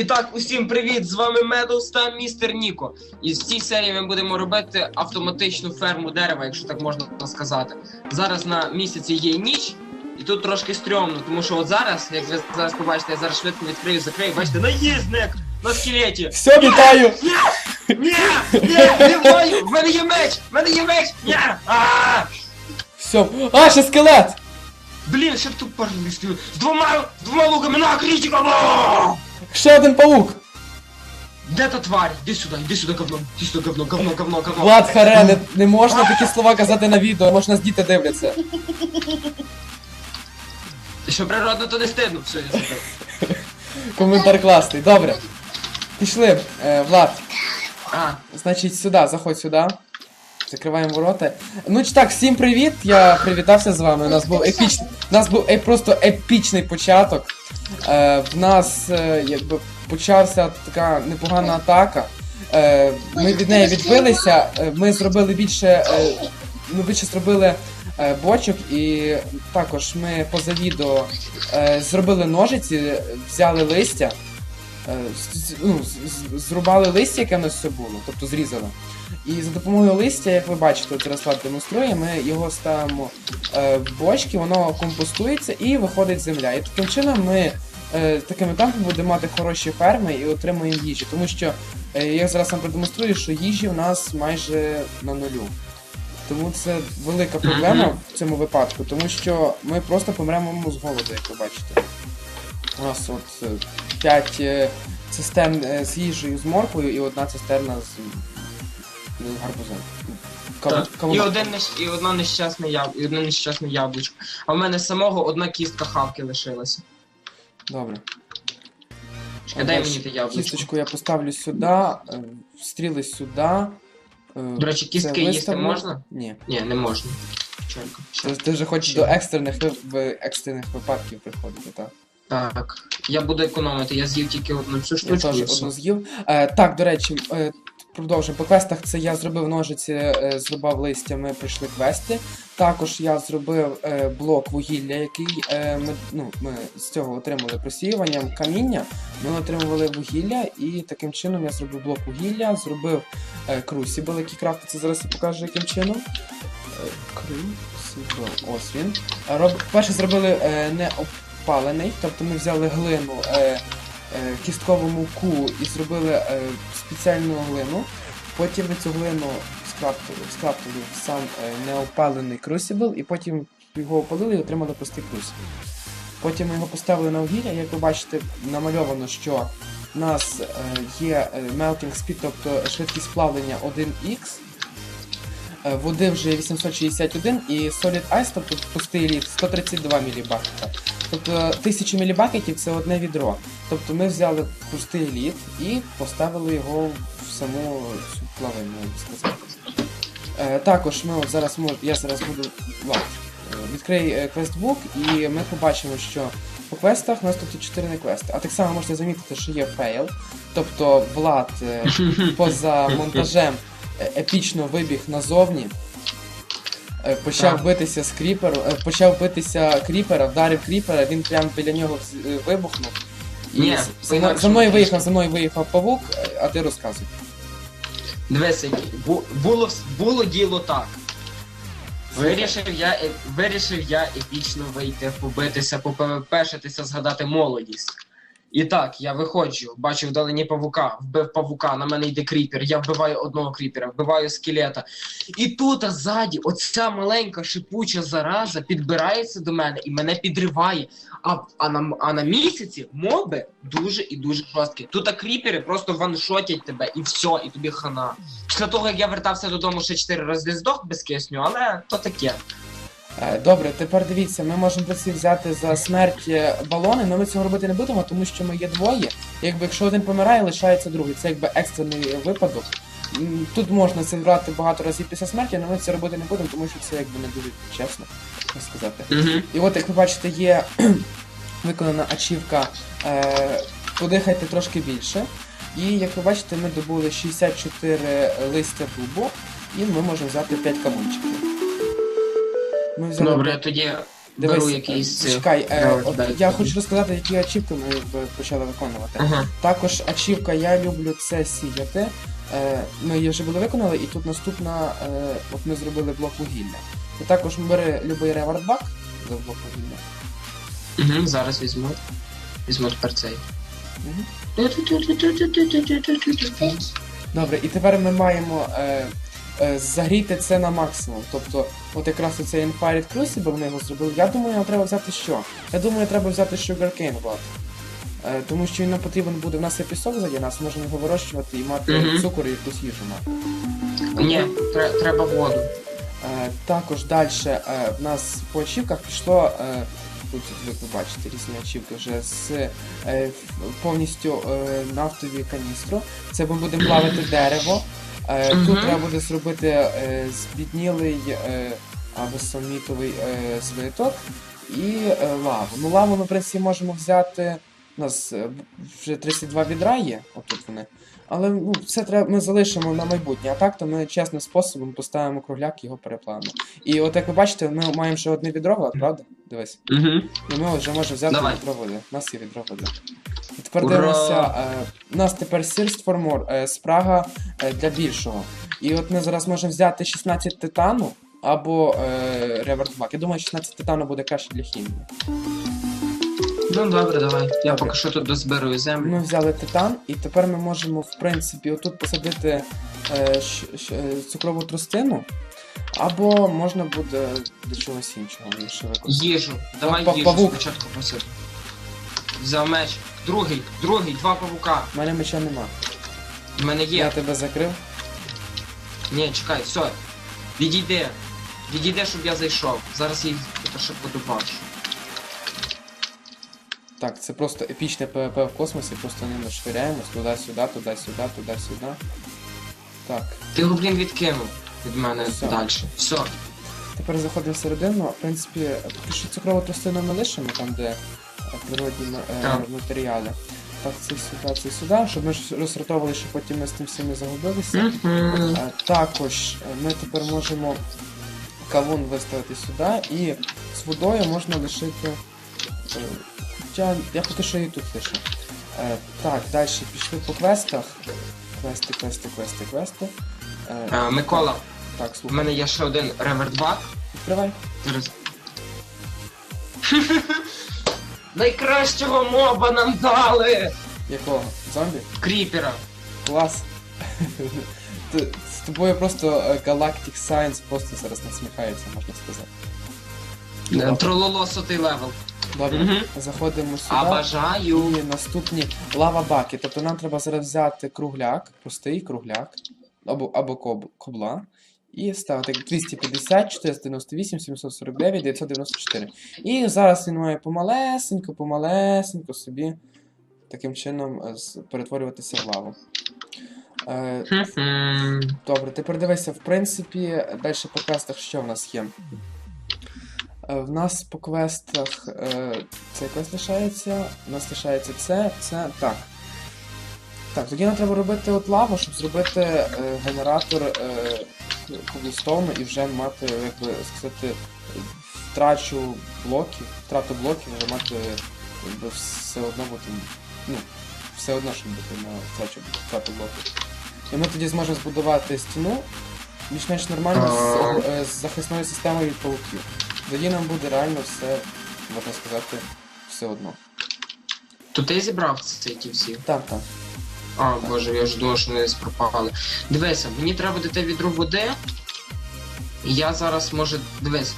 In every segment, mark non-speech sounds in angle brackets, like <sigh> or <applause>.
І так, усім привіт! З вами Медус та містер Ніко. І в цій серії ми будемо робити автоматичну ферму дерева, якщо так можна сказати. Зараз на місяці є ніч, і тут трошки стрьомно, тому що от зараз, як ви зараз побачите, я зараз швидко відкрию, закрию, бачите, наїзник на скелеті. Все, вітаю! Ні! Ні! Ні! Не маю! В мене є меч! В мене є меч! Ні! А! Все. А, ще скелет! Блін, ще б тут парлисти. З двома, з двома луками на критика! Ще один паук! Де та тварь? Іди сюди, іди сюди, говно, іди сюди, говно, говно, говно, говно. Влад Харе, не, не можна такі слова казати на відео, можна з діти дивляться. Ти що природно, то не стидно. Все, я забив. Коментар класний. Добре. Пішли, е, Влад. А, Значить, сюди, заходь сюди. Закриваємо ворота. Ну чи так, всім привіт! Я привітався з вами. У нас був епічний. У нас був е, просто епічний початок. Е, в нас е, якби почався така непогана атака. Е, ми від неї відбилися. Е, ми зробили більше. Е, ми більше зробили е, бочок і також ми поза відео е, зробили ножиці, взяли листя. Е, ну, зрубали листя, яке в нас все було, тобто зрізали. І за допомогою листя, як ви бачите, от зараз демонструє, ми його ставимо е, в бочки, воно компостується і виходить земля. І таким чином ми е, такими темпами будемо мати хороші ферми і отримуємо їжі. Тому що я зараз вам продемонструю, що їжі в нас майже на нулю. Тому це велика проблема в цьому випадку, тому що ми просто помремо з голоду, як ви бачите. У нас от 5 цистерн е, з їжею з морквою і одна цистерна з, гарбузом. Так. І, один і одна нещасна яб... і одне нещасне яблучко. А в мене самого одна кістка хавки лишилася. Добре. Чекай, дай мені те яблучко. Кісточку я поставлю сюди, е, стріли сюди. е, До речі, кістки їсти можна? Ні. Ні, не можна. Чорка. Ти, вже хочеш до екстрених, в екстрених випадків приходити, так? Так. Я буду економити, я з'їв тільки одну цю Я штучку. і теж все. одну з'їв. Е, так, до речі, е, продовжуємо. По квестах це я зробив ножиці, е, зрубав листя, ми пройшли квести. Також я зробив е, блок вугілля, який е, ми, ну, ми з цього отримали просіюванням каміння. Ми отримували вугілля, і таким чином я зробив блок вугілля, зробив е, крусібл, який крафтиться. Зараз я покажу, яким чином. Е, Крусібл, ось він. Роб... Перше зробили е, не опалений, тобто ми взяли глину. Е, е, кісткову муку і зробили е, спеціальну глину. Потім ми цю глину скраптили, скраптили в сам е, неопалений крусібл, і потім його опалили і отримали простий крусібл. Потім ми його поставили на вугілля, як ви бачите, намальовано, що в нас е, є е, melting speed, тобто швидкість плавлення 1х, е, води вже 861 і solid ice, тобто пустий лід, 132 мілібакета. Тобто 1000 мілібакетів це одне відро. Тобто ми взяли пустий лід і поставили його в саму я би. Е, також ми от зараз мож... я зараз буду е, відкрий е, квестбук, і ми побачимо, що по квестах у нас тут 4 не квести. А так само можете замітити, що є фейл. Тобто Влад е, поза <laughs> монтажем епічно вибіг назовні. Е, Почав Так. битися з кріпером, е, почав битися кріпера, вдарив кріпера, він прямо біля нього е, вибухнув. І Ні, за, мною- за мною виїхав, за мною виїхав павук, а ти розказуй. Дивися. Бу- було, вс- було діло так. Вирішив я, е- вирішив я епічно вийти, побитися, попешитися, згадати молодість. І так, я виходжу, бачу вдалині павука, вбив павука, на мене йде кріпер, я вбиваю одного кріпера, вбиваю скелета. І тут а ззаді оця маленька шипуча зараза підбирається до мене і мене підриває. А, а, на, а на місяці моби дуже і дуже жорсткі. Тут а кріпери просто ваншотять тебе і все, і тобі хана. Після того, як я вертався додому ще 4 рази здох без кисню, але то таке. Е, Добре, тепер дивіться, ми можемо цих взяти за смерть е, балони, але ми цього робити не будемо, тому що ми є двоє. Якби якщо один помирає, лишається другий. Це якби екстрений випадок. Тут можна це брати багато разів після смерті, але ми це робити не будемо, тому що це якби не дуже чесно, так сказати. Угу. І от, як ви бачите, є <clears throat> виконана ачівка е, подихайте трошки більше. І як ви бачите, ми добули 64 листя дубу, і ми можемо взяти 5 кавунчиків. Ми взяли Добре, тоді беру якийсь. е, чекай, е, от я хочу розказати, які ачівки ми почали виконувати. Ага. Також ачівка я люблю це сіяти. Е, ми її вже були виконали, і тут наступна, е, от ми зробили блок вугілля. І також бери любий ревардбак за блок вугілля. Угу, зараз візьму. Візьму тепер цей. Мгм. Добре, і тепер ми маємо е, е, загріти це на максимум. Тобто, от якраз оцей Infired Crucible ми його зробили. Я думаю, нам треба взяти що? Я думаю, треба взяти Sugarcane Watt. Е, тому що він нам потрібен буде. У нас є пісок ззаді нас, можемо його вирощувати і мати Мгм. цукор і якусь їжу мати. Ні, тре- треба воду. Е, також далі в нас по ачівках пішло. Тут, як ви бачите, різні ачівки вже з повністю нафтові каністру. Це ми будемо плавити дерево. Мгм. Тут треба буде зробити е, збіднілий е, або самітовий злиток і лаву. Ну, лаву ми, в принципі, можемо взяти. У нас е, вже 32 відра є, отут вони. Але ну, це треба, ми залишимо на майбутнє. А так, то ми чесним способом поставимо кругляк і його переплавимо. І от як ви бачите, ми маємо ще одне відро, Влад, правда? Дивись. Угу. І ми вже можемо взяти Давай. відро води. У нас є відро води. І тепер Ура! дивимося. Е, у нас тепер for More, е, спрага е, для більшого. І от ми зараз можемо взяти 16 титану або е, Black. Я думаю, 16 титану буде краще для хімії. Ну добре, давай. Я Добре. поки що тут дозбирую землю. Ми взяли титан, і тепер ми можемо, в принципі, отут посадити е, щ- е, цукрову тростину, або можна буде для чогось іншого більше використати. Їжу. Давай Па- їжу павук. спочатку посиду. Взяв меч. Другий, другий, два павука. У мене меча нема. У мене є. Я тебе закрив. Ні, чекай, все. Відійди. Відійди, щоб я зайшов. Зараз я їх ще подобачу. Так, це просто епічне ПВП в космосі, просто ними швиряємось туди-сюди, туди-сюди, туди-сюди. Так, Ти його, блін, відкинув від мене Все. далі. Все. тепер заходимо всередину. В принципі, поки що цукрову тростину ми лишимо, там, де е, природні е, Так. матеріали. Так, це сюди, це сюди, щоб ми ж розсортовували, щоб потім ми з тим всім не загубилися. Мгм. Е, Також е, ми тепер можемо кавун виставити сюди і з водою можна лишити. е, Хоча я поки що її тут лишу. Е, Так, далі пішли по квестах. Квести, квести, квести, квести. Е, А, Микола, Так, у слухай. мене є ще один ревердбак. Відкривай. Зараз. <laughs> Найкращого моба нам дали! Якого? Зомбі? Кріпера. Клас. <laughs> Т- З тобою просто е, Galactic Science просто зараз насміхається, можна сказати. Трололо сотий левел. Добре, Мгм. заходимо сюди. А. І наступні лава баки. Тобто нам треба зараз взяти кругляк, простий кругляк, або, або коб, кобла. І ставити 250, 498, 749, 994. І зараз він має помалесенько, помалесенько собі таким чином е, з- перетворюватися в лаву. Е, Хм-хм. Добре, тепер дивися, в принципі, далі по квестах що в нас є? Е, В нас по квестах е, цей квест лишається, у нас лишається це, це, так. Так, тоді нам треба робити от лаву, щоб зробити е, генератор е, коблстоуну і вже мати, як би сказати, втрачу блоків, втрату блоків, вже мати якби, все одно бути, ну, все одно, щоб бути на втрачу, втрату блоків. І ми тоді зможемо збудувати стіну більш-менш нормально з, е, з захисною системою від пауків. Тоді нам буде реально все, можна сказати, все одно. То ти зібрав ці ті всі? Так, так. А, боже, я ж думав, що вони десь. Дивися, мені треба дати відру води. Я зараз може. Дивись.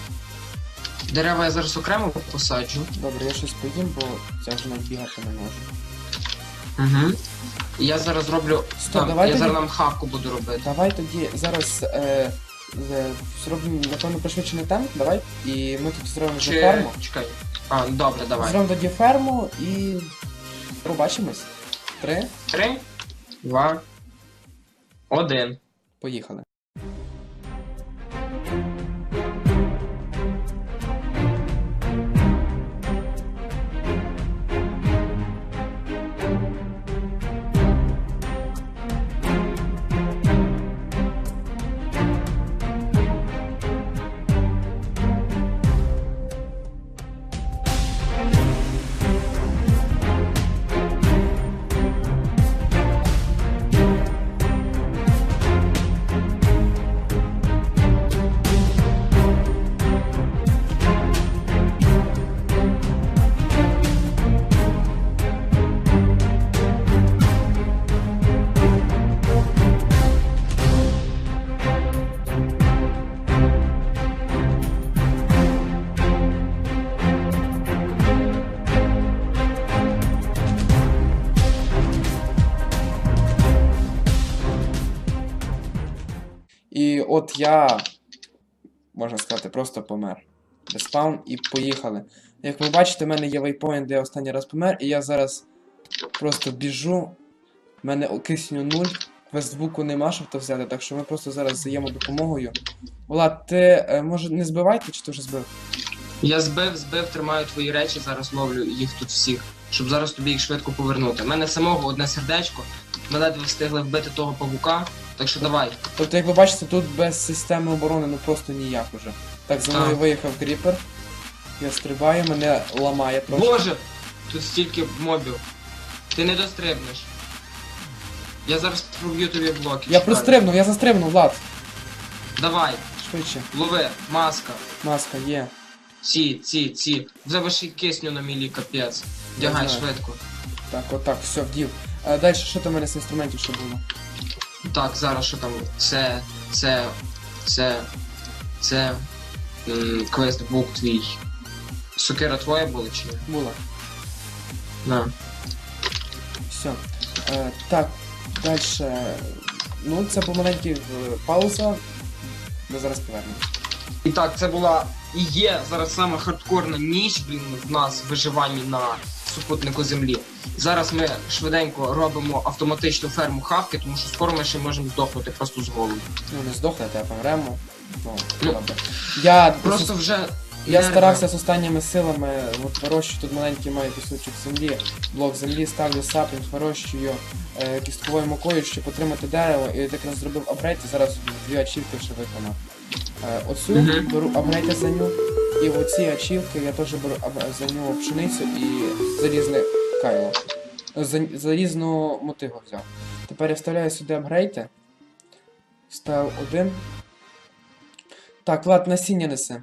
Дерева я зараз окремо посаджу. Добре, я щось поїм, бо я вже бігати не можу. Угу. Я зараз роблю. Стоп, Там, давай я тоді- зараз нам хавку буду робити. Давай тоді зараз е, зробимо, напевно, пришвидшений темп, давай. І ми тут зробимо Чи... ферму. Чекай. А, добре, давай. Зробимо тоді ферму і побачимось. Три, Три, два, один. поїхали. От я, можна сказати, просто помер. Респаун і поїхали. Як ви бачите, в мене є вейпоінт, де я останній раз помер, і я зараз просто біжу. У мене кисню нуль, квестбуку нема, щоб то взяти, так що ми просто зараз взаємодопомогою. Влад, ти е, може не збивайте, чи ти вже збив? Я збив, збив, тримаю твої речі, зараз ловлю їх тут всіх, щоб зараз тобі їх швидко повернути. У мене самого одне сердечко, ми ледве встигли вбити того павука, так що давай. Тобто, як ви бачите, тут без системи оборони ну просто ніяк уже. Так, за мною виїхав кріпер. Я стрибаю, мене ламає просто. Боже! Тут стільки мобів. Ти не дострибнеш. Я зараз проб'ю тобі блоки. Я прострибнув, я застрибнув, Влад. Давай, Швидше. лови, маска. Маска є. Ці, ці, ці. Й кисню на мілі, капець. Вдягай знаю. швидко. Так, отак, все, вдів. А далі, що там у мене з інструментів ще було? Так, зараз що там? Це, це, це, це. м, Квестбук твій. Сокира твоя була чи ні? Було. На. Все. Е, так, далі. Ну, це помаленьки е, пауза. Ми зараз повернемось. І так, це була і є зараз саме хардкорна ніч, блін, в нас в виживанні на супутнику землі. Зараз ми швиденько робимо автоматичну ферму хавки, тому що скоро ми ще можемо здохнути просто з голоду. Ну, не здохнете, а помремо. Ну, Ну, добре. Я Просто вже. Я нерви. старався з останніми силами, от вирощую тут маленький маю кусочок землі, блок землі, ставлю сапінг, вирощую е, кістковою мукою, щоб отримати дерево, і так раз зробив апгрейд, і зараз дві ачівки вже виконав. Е, оцю беру апгрейд за і оці ачівки я теж беру за пшеницю і залізне кайло. Залізну мотигу взяв. Тепер я вставляю сюди апгрейди. Вставив один. Так, Влад, насіння несе.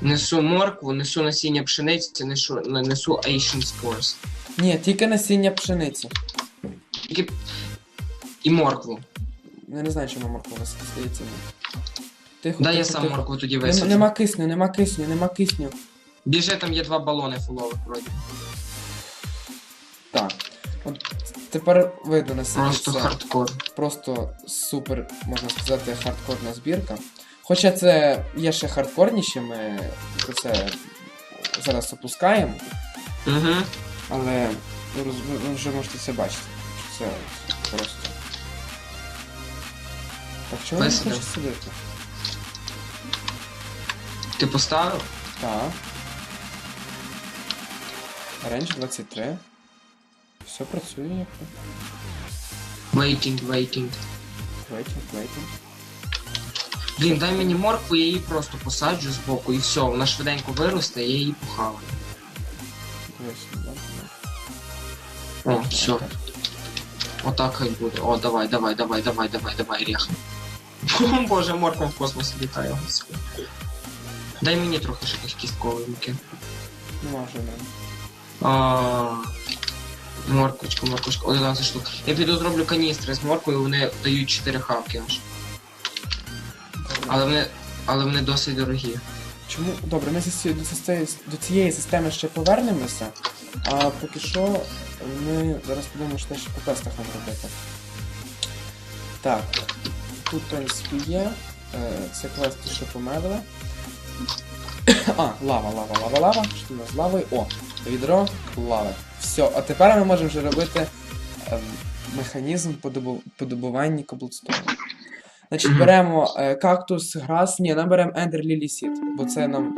Несу моркву, несу насіння пшениці, несу, несу Asian Spores. Ні, тільки насіння пшениці. Тільки... І моркву. Я не знаю, чому морква здається. Тихо, Дай я тихо, сам тихо. моркву тоді Нем- висаджу. Нема кисню, нема кисню, нема кисню. Біжи, там є два балони фулових вроді. Так. От тепер видно наскільки Просто це хардкор. просто супер, можна сказати, хардкорна збірка. Хоча це є ще хардкорніші, ми це зараз опускаємо, Угу. але ви роз- ви вже можете це бачити. що Це просто. Так, чого я не Весело. хочу сидіти? Ти поставив? Так. Рейндж 23. Все працює як. Waiting, waiting. Вейтінг, вейтінг. Блін, дай мені моркву, я її просто посаджу збоку і все, вона швиденько виросте, я її похаваю. О, все. Отак хай буде. О, давай, давай, давай, давай, давай, давай. О, Боже, морква в космос літає, господи. Дай мені трохи ще тих кісткової муки. Нема вже не. А, Морквочка, морквочка, 11 штук. Я піду зроблю каністри з морквою, вони дають 4 хавки аж. Але вони. Але вони досить дорогі. Чому? Добре, ми до, цієї, до цієї системи ще повернемося. А поки що ми зараз подумаємо, що ще по квестах нам робити. Так. Тут, в принципі, є. Це квести, що померли. <coughs> А, лава, лава, лава, лава. Що у нас з лавою? О, відро лави. Все, а тепер ми можемо вже робити ем, механізм подобу- подобування коблстону. Значить, беремо е, кактус, грас, ні, нам беремо Ender Lily Seed, бо це нам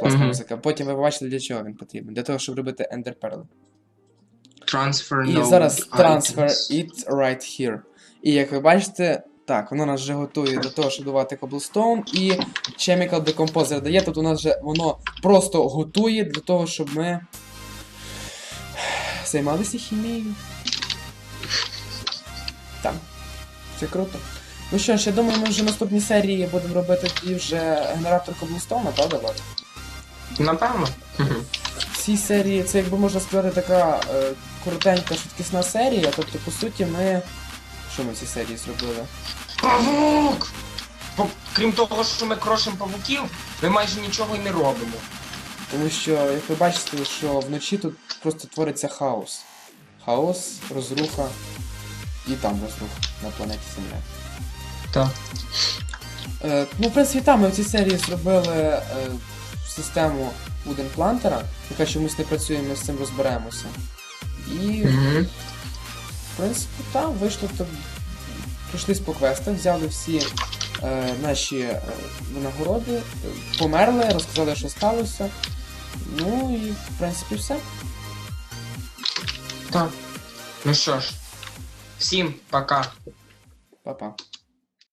класна музика. Потім ви побачите, для чого він потрібен. Для того, щоб робити Ender Pearl. Transfer І зараз transfer it right here. І як ви бачите, так, воно нас вже готує до того, щоб давати cobblestone, і Chemical Decomposer дає, тут у нас вже воно просто готує для того, щоб ми займалися хімією. Так. Це круто. Ну що ж, я думаю, ми вже в наступній серії будемо робити тоді вже генератор коблстоуна, правда, Влад? Напевно. В цій серії це, якби можна сказати, така е, коротенька швидкісна серія. Тобто, по суті, ми. Що ми в цій серії зробили? Павук! Крім того, що ми крошимо павуків, ми майже нічого й не робимо. Тому що, як ви бачите, що вночі тут просто твориться хаос. Хаос, розруха і там розруха на планеті Земля. Так. Е, ну, в принципі, там ми в цій серії зробили е, систему Wooden Plantera, яка чомусь не працює, ми з цим розберемося. І, Угу. В принципі, так, вийшло то. Пройшлись по квестах, взяли всі е, наші е, винагороди, померли, розказали, що сталося. Ну і в принципі все. Так. Ну що ж, всім пока. Па-па.